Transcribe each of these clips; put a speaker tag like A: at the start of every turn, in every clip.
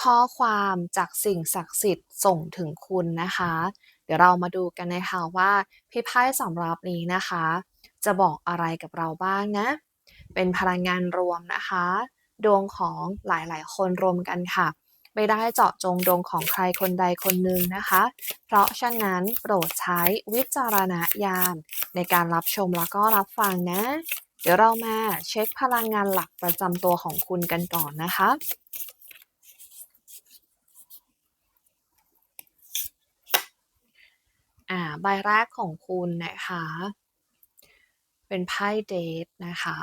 A: ข้อความจากสิ่งศักดิ์สิทธิ์ส่งถึงคุณนะคะ เดี๋ยวเรามาดูกันนะคะว่าพี่ไพ่สำรับนี้นะคะ จะบอกอะไรกับเราบ้างนะ เป็นพลังงานรวมนะคะ ดวงของหลายๆ คนรวมกันค่ะ ไม่ได้เจาะจงดวงของใครคนใดคนหนึ่งนะคะ เพราะฉะนั้นโปรดใช้วิจารณญาณในการรับชมแล้วก็รับฟังนะ เดี๋ยวเรามาเช็คพลังงานหลักประจำตัวของคุณกันก่อนนะคะ อ่า ใบแรกของคุณนะคะ เป็นไพ่เดทนะคะ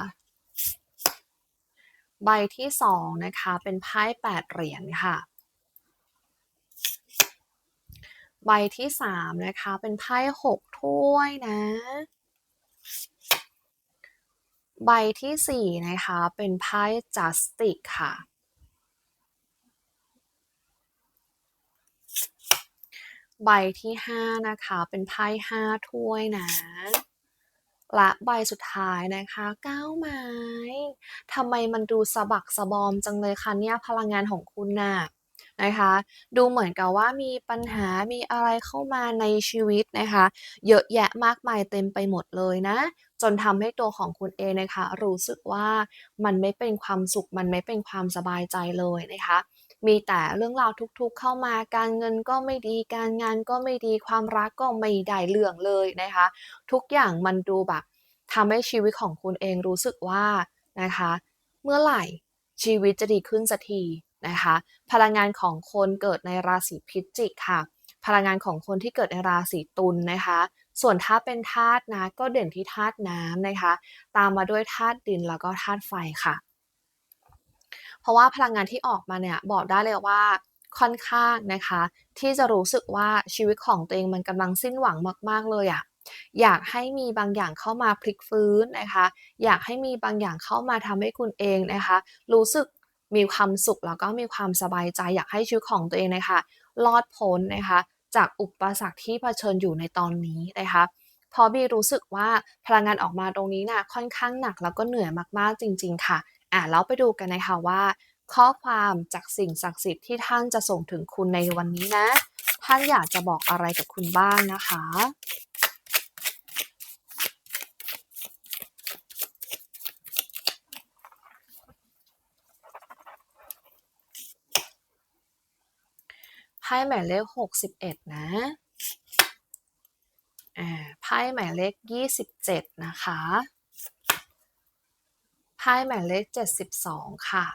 A: ใบที่สองนะคะ เป็นไพ่แปดเหรียญค่ะ ใบที่สามนะคะ เป็นไพ่หกถ้วยนะ ใบที่สี่นะคะ เป็นไพ่จัสติกค่ะ ใบที่ห้านะคะ เป็นไพ่ห้าถ้วยนะ และใบสุดท้ายนะคะเก้าไม้ทำไมมันดูสะบักสะบอมจังเลยคะเนี่ยพลังงานของคุณน่ะนะคะ ดูเหมือนกับว่ามีปัญหามีอะไรเข้ามาในชีวิตนะคะ เยอะแยะมากมายเต็มไปหมดเลยนะ จนทำให้ตัวของคุณเองนะคะ รู้สึกว่ามันไม่เป็นความสุขมันไม่เป็นความสบายใจเลยนะคะ มีแต่เรื่องราวทุกๆ เข้ามาการเงินก็ไม่ดีการงานก็ไม่ดีความรักก็ไม่ได้เรื่องเลยนะคะ ทุกอย่างมันดูแบบทำให้ชีวิตของคุณเองรู้สึกว่านะคะ เมื่อไหร่ชีวิตจะดีขึ้นสักทีนะคะ พลังงานของคนเกิดในราศีพิจิกค่ะ พลังงานของคนที่เกิดในราศีตุลนะคะ ส่วนถ้าเป็นธาตุนะก็เด่นที่ธาตุน้ำนะคะ ตามมาด้วยธาตุดินแล้วก็ธาตุไฟค่ะ ราะว่าพลังงานที่ออกมาเนี่ยบอกได้เลยว่าค่อนข้างนะคะ ที่จะรู้สึกว่าชีวิตของตัวเองมันกำลังสิ้นหวังมาก ๆ เลยอะ่ะอยากให้มีบางอย่างเข้ามาพลิกฟื้นนะคะ อยากให้มีบางอย่างเข้ามาทำให้คุณเองนะคะ รู้สึกมีความสุขแล้วก็มีความสบายใจอยากให้ชีวิตของตัวเองนะคะรอดพ้นนะคะ จากอุปสรรคที่เผชิญอยู่ในตอนนี้นะคะเพราะบีรู้สึกว่าพลังงานออกมาตรงนี้นะ่ะค่อนข้างหนักแล้วก็เหนื่อยมากๆจริง ๆ ค่ะ อะแล้วไปดูกันนะคะว่า ข้อความจากสิ่งศักดิ์สิทธิ์ที่ท่านจะส่งถึงคุณในวันนี้นะ ท่านอยากจะบอกอะไรกับคุณบ้างนะคะไพ่หมายเลขหกสิบเอ็ดนะอ่าไพ่หมายเลขยี่สิบเจ็ดนะคะ ไพ่หมายเลขเจ็ดสิบสองค่ะ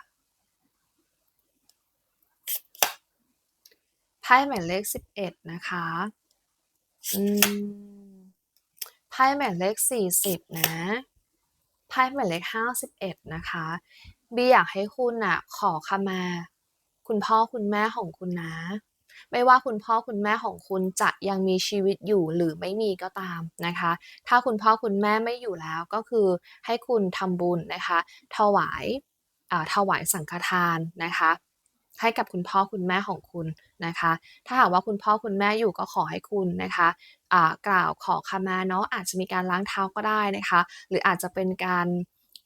A: ไพ่หมายเลขสิบเอ็ดนะคะอืมไพ่หมายเลขสี่สิบนะไพ่หมายเลขห้าสิบเอ็ดนะคะบีอยากให้คุณอะขอขมา คุณพ่อคุณแม่ของคุณนะ ไม่ว่าคุณพ่อคุณแม่ของคุณจะยังมีชีวิตอยู่หรือไม่มีก็ตามนะคะ ถ้าคุณพ่อคุณแม่ไม่อยู่แล้วก็คือให้คุณทำบุญนะคะ ถวายถวายสังฆทานนะคะให้กับคุณพ่อคุณแม่ของคุณนะคะ ถ้าหากว่าคุณพ่อคุณแม่อยู่ก็ขอให้คุณนะคะกล่าวขอขมาเนาะอาจจะมีการล้างเท้าก็ได้นะคะ หรืออาจจะเป็นการ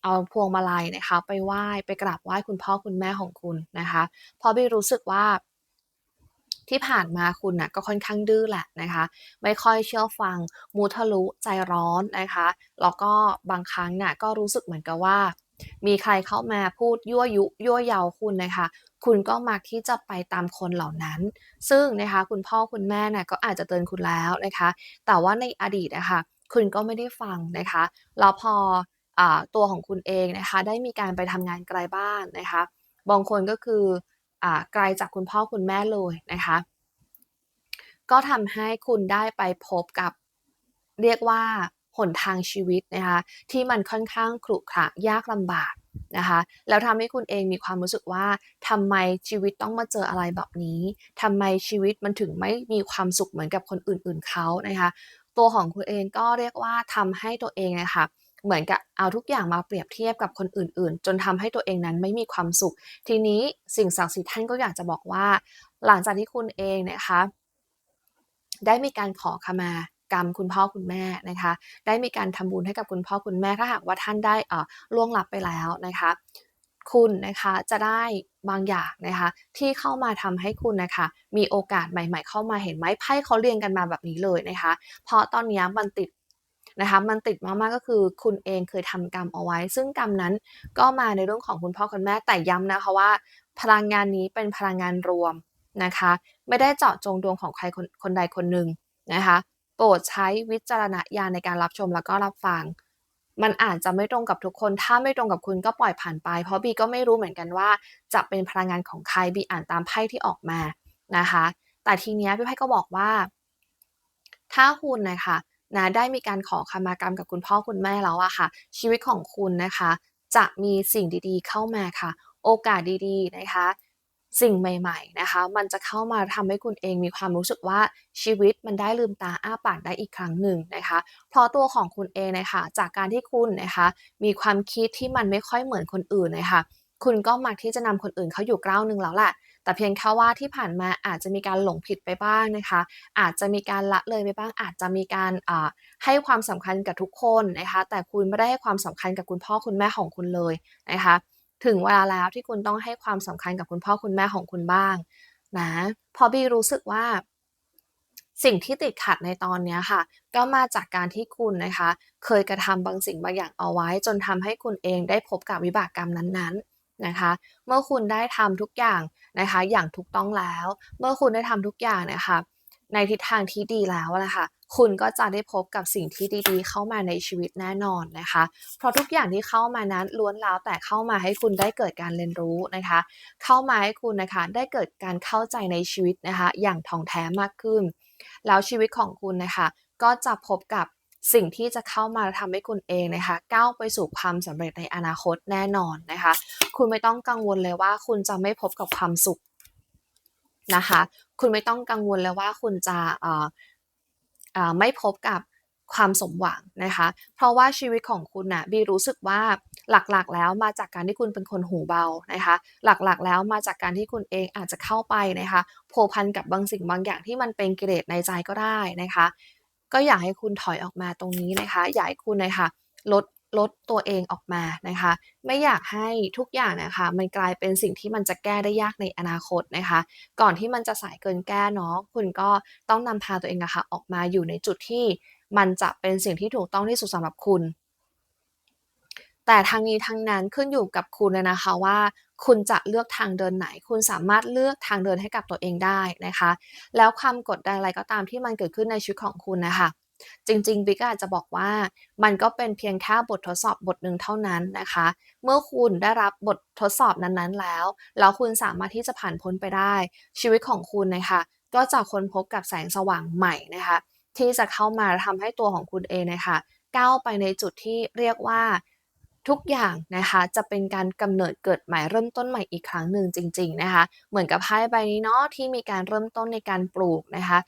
A: เอาพวงมาลัยนะคะ ไปไหว้ไปกราบไหว้คุณพ่อคุณแม่ของคุณนะคะเพราะบีรู้สึกว่า ที่ผ่านมาคุณนะ่ะก็ค่อนข้างดื้อแหละนะคะ ไม่ค่อยเชื่อฟัง มูทะลุใจร้อนนะคะ แล้วก็บางครั้งนี่ยก็รู้สึกเหมือนกับว่า มีใครเข้ามาพูดยั่วยุยั่วเยาคุณนะคะ คุณก็มักที่จะไปตามคนเหล่านั้น ซึ่งนะคะคุณพ่อคุณแม่นี่ยก็อาจจะเตือนคุณแล้วนะคะ แต่ว่าในอดีตนะคะคุณก็ไม่ได้ฟังนะคะแล้วพออตัวของคุณเองนะคะ ได้มีการไปทำงานไกลบ้านนะคะ บางคนก็คือ ไกลจากคุณพ่อคุณแม่เลยนะคะ ก็ทำให้คุณได้ไปพบกับเรียกว่าหนทางชีวิตนะคะที่มันค่อนข้างขรุขระยากลำบากนะคะแล้วทำให้คุณเองมีความรู้สึกว่าทำไมชีวิตต้องมาเจออะไรแบบนี้ทำไมชีวิตมันถึงไม่มีความสุขเหมือนกับคนอื่นๆเขานะคะตัวของคุณเองก็เรียกว่าทำให้ตัวเองนะคะ เหมือนกับเอาทุกอย่างมาเปรียบเทียบกับคนอื่น ๆ จนทำให้ตัวเองนั้นไม่มีความสุข ทีนี้สิ่งศักดิ์สิทธิ์ท่านก็อยากจะบอกว่า หลังจากที่คุณเองนะคะ ได้มีการขอขมากรรมคุณพ่อคุณแม่นะคะ ได้มีการทำบุญให้กับคุณพ่อคุณแม่ถ้าหากว่าท่านได้ล่วงลับไปแล้วนะคะ คุณนะคะจะได้บางอย่างนะคะ ที่เข้ามาทำให้คุณนะคะ มีโอกาสใหม่ ๆ เข้ามาเห็นไหมไพ่เขาเรียงกันมาแบบนี้เลยนะคะ เพราะตอนนี้มันติด นะคะมันติดมากๆก็คือคุณเองเคยทำกรรมเอาไว้ ซึ่งกรรมนั้นก็มาในเรื่องของคุณพ่อคุณแม่แต่ย้ำนะคะว่า พลังงานนี้เป็นพลังงานรวมนะคะ ไม่ได้เจาะจงดวงของใครคนคนใดคนหนึ่งนะคะ โปรดใช้วิจารณญาณในการรับชมแล้วก็รับฟัง มันอาจจะไม่ตรงกับทุกคน ถ้าไม่ตรงกับคุณก็ปล่อยผ่านไป เพราะบีก็ไม่รู้เหมือนกันว่า จะเป็นพลังงานของใครบีอ่านตามไพ่ที่ออกมานะคะ แต่ทีเนี้ยพี่ไพ่ก็บอกว่า ถ้าคุณนะคะ นะได้มีการขอขมากรรมกับคุณพ่อคุณแม่แล้วอะค่ะ ชีวิตของคุณนะคะ จะมีสิ่งดีๆ เข้ามาค่ะ โอกาสดีๆนะคะ สิ่งใหม่ๆนะคะ มันจะเข้ามาทำให้คุณเองมีความรู้สึกว่าชีวิตมันได้ลืมตาอ้าปากได้อีกครั้งหนึ่งนะคะ เพราะตัวของคุณเองนะคะจากการที่คุณนะคะ มีความคิดที่มันไม่ค่อยเหมือนคนอื่นนะคะคุณก็มักที่จะนำคนอื่นเขาอยู่กล้าวหนึ่งแล้วแหละ แต่เพียงแค่ว่าที่ผ่านมาอาจจะมีการหลงผิดไปบ้างนะคะ อาจจะมีการละเลยไปบ้าง อาจจะมีการให้ความสำคัญกับทุกคนนะคะ แต่คุณไม่ได้ให้ความสำคัญกับคุณพ่อคุณแม่ของคุณเลยนะคะ ถึงเวลาแล้วที่คุณต้องให้ความสำคัญกับคุณพ่อคุณแม่ของคุณบ้างนะพอบีรู้สึกว่าสิ่งที่ติดขัดในตอนนี้ค่ะ ก็มาจากการที่คุณนะคะ เคยกระทำบางสิ่งบางอย่างเอาไว้ จนทำให้คุณเองได้พบกับวิบากกรรมนั้นๆนะคะ เมื่อคุณได้ทำทุกอย่าง นะคะ อย่างถูกต้องแล้ว เมื่อคุณได้ทำทุกอย่างนะคะ ในทิศทางที่ดีแล้วนะคะคุณก็จะได้พบกับสิ่งที่ดีๆ เข้ามาในชีวิตแน่นอนนะคะ เพราะทุกอย่างที่เข้ามานั้นล้วนแล้วแต่เข้ามาให้คุณได้เกิดการเรียนรู้นะคะ เข้ามาให้คุณนะคะได้เกิดการเข้าใจในชีวิตนะคะ อย่างท่องแท้มากขึ้น แล้วชีวิตของคุณนะคะ ก็จะพบกับ สิ่งที่จะเข้ามาทำให้คุณเองนะคะ ก้าวไปสู่ความสำเร็จในอนาคตแน่นอนนะคะ คุณไม่ต้องกังวลเลยว่าคุณจะไม่พบกับความสุขนะคะ คุณไม่ต้องกังวลเลยว่าคุณจะไม่พบกับความสมหวังนะคะ เพราะว่าชีวิตของคุณน่ะบีรู้สึกว่าหลักๆ แล้วมาจากการที่คุณเป็นคนหูเบานะคะ หลักๆ แล้วมาจากการที่คุณเองอาจจะเข้าไปนะคะโผพันกับบางสิ่งบางอย่างที่มันเป็นกิเลสในใจก็ได้นะคะ ก็อยากให้คุณถอยออกมาตรงนี้นะคะ อยากให้คุณนะคะลดลดตัวเองออกมานะคะ ไม่อยากให้ทุกอย่างนะคะ มันกลายเป็นสิ่งที่มันจะแก้ได้ยากในอนาคตนะคะ ก่อนที่มันจะสายเกินแก้เนาะคุณก็ต้องนำพาตัวเองนะคะ่ะออกมาอยู่ในจุดที่มันจะเป็นสิ่งที่ถูกต้องที่สุดสำหรับคุณ แต่ทางนี้ทางนั้นขึ้นอยู่กับคุณนะคะว่าคุณจะเลือกทางเดินไหน คุณสามารถเลือกทางเดินให้กับตัวเองได้นะคะ แล้วความกดดันอะไรก็ตามที่มันเกิดขึ้นในชีวิตของคุณนะคะจริงๆบิ๊กอาจจะบอกว่ามันก็เป็นเพียงแค่บททดสอบบทหนึ่งเท่านั้นนะคะ เมื่อคุณได้รับบททดสอบนั้นๆแล้ว แล้วคุณสามารถที่จะผ่านพ้นไปได้ ชีวิตของคุณนะคะก็จะค้นพบกับแสงสว่างใหม่นะคะ ที่จะเข้ามาทำให้ตัวของคุณเองนะคะก้าวไปในจุดที่เรียกว่า ทุกอย่างนะคะจะเป็นการกำเนิดเกิดใหม่เริ่มต้นใหม่อีกครั้งหนึ่งจริง ๆนะคะ เหมือนกับไพ่ใบนี้เนาะที่มีการเริ่มต้นในการปลูกนะคะ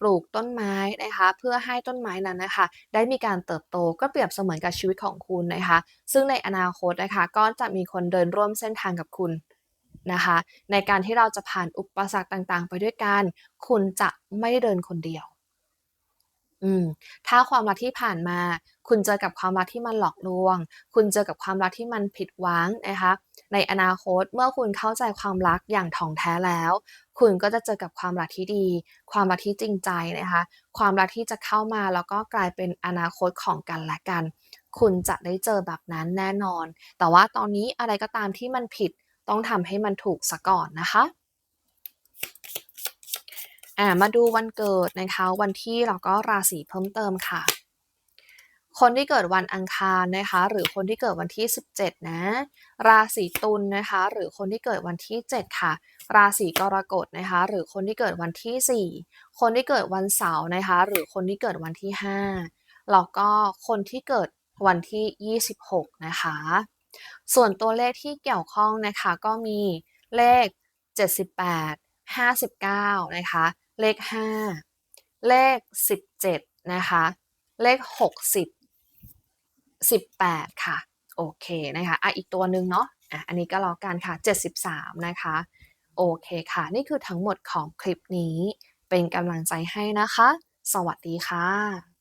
A: ปลูกต้นไม้นะคะเพื่อให้ต้นไม้นั้นนะคะ ได้มีการเติบโตก็เปรียบเสมือนกับชีวิตของคุณนะคะ ซึ่งในอนาคตนะคะก็จะมีคนเดินร่วมเส้นทางกับคุณนะคะ ในการที่เราจะผ่านอุปสรรคต่างๆ ไปด้วยกัน คุณจะไม่ได้เดินคนเดียว อืม ถ้าความรักที่ผ่านมา คุณเจอกับความรักที่มันหลอกลวง คุณเจอกับความรักที่มันผิดหวังนะคะ ในอนาคตเมื่อคุณเข้าใจความรักอย่างถ่องแท้แล้ว คุณก็จะเจอกับความรักที่ดี ความรักที่จริงใจนะคะ ความรักที่จะเข้ามาแล้วก็กลายเป็นอนาคตของกันและกัน คุณจะได้เจอแบบนั้นแน่นอน แต่ว่าตอนนี้อะไรก็ตามที่มันผิดต้องทำให้มันถูกซะก่อนนะคะ อ่ามาดูวันเกิดนะคะวันที่แล้วก็ราศีเพิ่มเติมค่ะ คนที่เกิดวันอังคารนะคะ หรือคนที่เกิดวันที่ 17 นะ ราศีตุลนนะคะ หรือคนที่เกิดวันที่ 7 ค่ะ ราศีกรกฎนะคะ หรือคนที่เกิดวันที่ 4 คนที่เกิดวันเสาร์นะคะ หรือคนที่เกิดวันที่ 5 แล้วก็คนที่เกิดวันที่ 26 นะคะ ส่วนตัวเลขที่เกี่ยวข้องนะคะก็มีเลข 78 59 นะคะ เลข 5 เลข 17 นะคะ เลข 60 18 ค่ะ โอเคนะคะอะอีกตัวหนึ่งเนาะอะอันนี้ก็แล้วกันค่ะ 73 นะคะ โอเคค่ะ นี่คือทั้งหมดของคลิปนี้ เป็นกำลังใจให้นะคะ สวัสดีค่ะ